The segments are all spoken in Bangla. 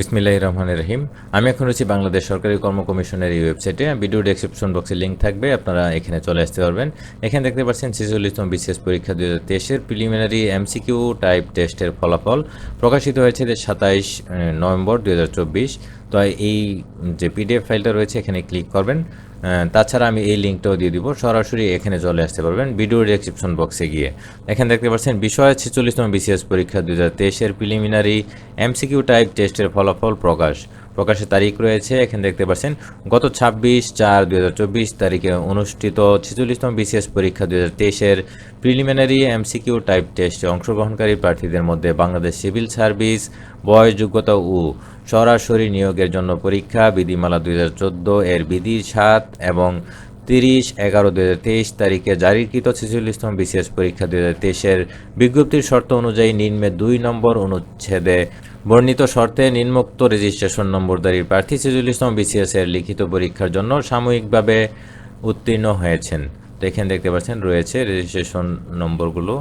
বিসমিল্লাহ রহমানের রহিম। আমি এখন রয়েছি বাংলাদেশ সরকারি কর্ম কমিশনের এই ওয়েবসাইটে। ভিডিও ডেসক্রিপশন বক্সে লিঙ্ক থাকবে, আপনারা এখানে চলে আসতে পারবেন। এখানে দেখতে পাচ্ছেন ছেচল্লিশতম বিশেষ পরীক্ষা দু হাজার তেইশের প্রিলিমিনারি এমসিকিউ টাইপ টেস্টের ফলাফল। প্রকাশিত হয়েছে সাতাইশ নভেম্বর দু হাজার চব্বিশ। তো এই যে পিডিএফ ফাইলটা রয়েছে, এখানে ক্লিক করবেন। তাছাড়া আমি এই লিঙ্কটাও দিয়ে দিব। সরাসরি এখানে চলে আসতে পারবেন ভিডিও ডেসক্রিপশন বক্সে গিয়ে। এখানে দেখতে পাচ্ছেন, বিষয় ছেচল্লিশতম বিসিএস পরীক্ষা দু হাজার তেইশের প্রিলিমিনারি এমসিকিউ টাইপ টেস্টের ফলাফল প্রকাশ। প্রকাশের তারিখ রয়েছে, এখানে দেখতে পাচ্ছেন, গত ছাব্বিশ চার দু তারিখে অনুষ্ঠিত ছেচল্লিশতম বিসিএস পরীক্ষা দু হাজার তেইশের প্রিলিমিনারি এমসিকিউ টাইপ টেস্টে অংশগ্রহণকারী প্রার্থীদের মধ্যে বাংলাদেশ সিভিল সার্ভিস বয়স, যোগ্যতা ও সরাসরি নিয়োগের জন্য পরীক্ষা, বিধিমালা দুই হাজার চোদ্দ এর বিধি সাত এবং তিরিশ এগারো দু হাজার তেইশ তারিখে জারিকৃত ছেচল্লিশতম বিসিএস পরীক্ষা দু হাজার তেইশের বিজ্ঞপ্তির শর্ত অনুযায়ী নিম্নে দুই নম্বর অনুচ্ছেদে বর্ণিত শর্তে নিম্নোক্ত রেজিস্ট্রেশন নম্বরদারির প্রার্থী ছেচল্লিশতম বিসিএস এর লিখিত পরীক্ষার জন্য সাময়িকভাবে উত্তীর্ণ হয়েছেন। তো এখানে দেখতে পাচ্ছেন রয়েছে রেজিস্ট্রেশন নম্বরগুলো।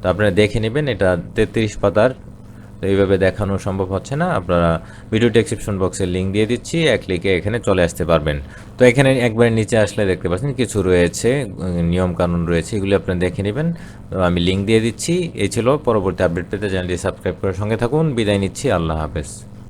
তো আপনারা দেখে নেবেন এটা তেত্রিশ পাতার তো এইভাবে দেখানো সম্ভব হচ্ছে না। আপনারা ভিডিও ডেসক্রিপশন বক্সের লিঙ্ক দিয়ে দিচ্ছি। এক ক্লিকে এখানে চলে আসতে পারবেন। তো এখানে একবার নিচে আসলে দেখতে পাচ্ছেন কিছু রয়েছে নিয়ম কানুন রয়েছে, এগুলি আপনারা দেখে নেবেন। তো আমি লিঙ্ক দিয়ে দিচ্ছি। এই ছিল পরবর্তী আপডেট পেতে, চ্যানেলটি সাবস্ক্রাইব করার সঙ্গে থাকুন। বিদায় নিচ্ছি। আল্লাহ হাফেজ।